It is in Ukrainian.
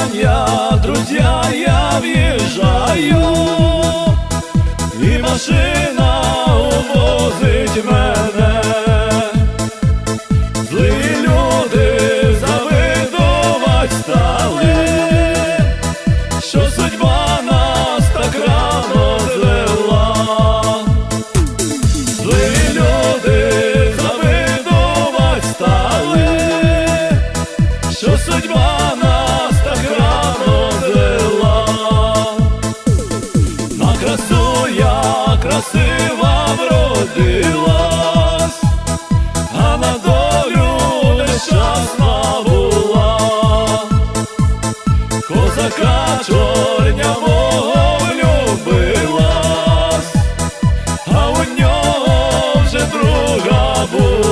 свидания, друзья, я въезжаю И машина увозить мене. Злі люди завидувать стали Що судьба нас так рано люди завидувать стали Що судьба нас красу красива вродилась, а на долю нещасна була, козака чорнявого любилась, а у нього вже друга була.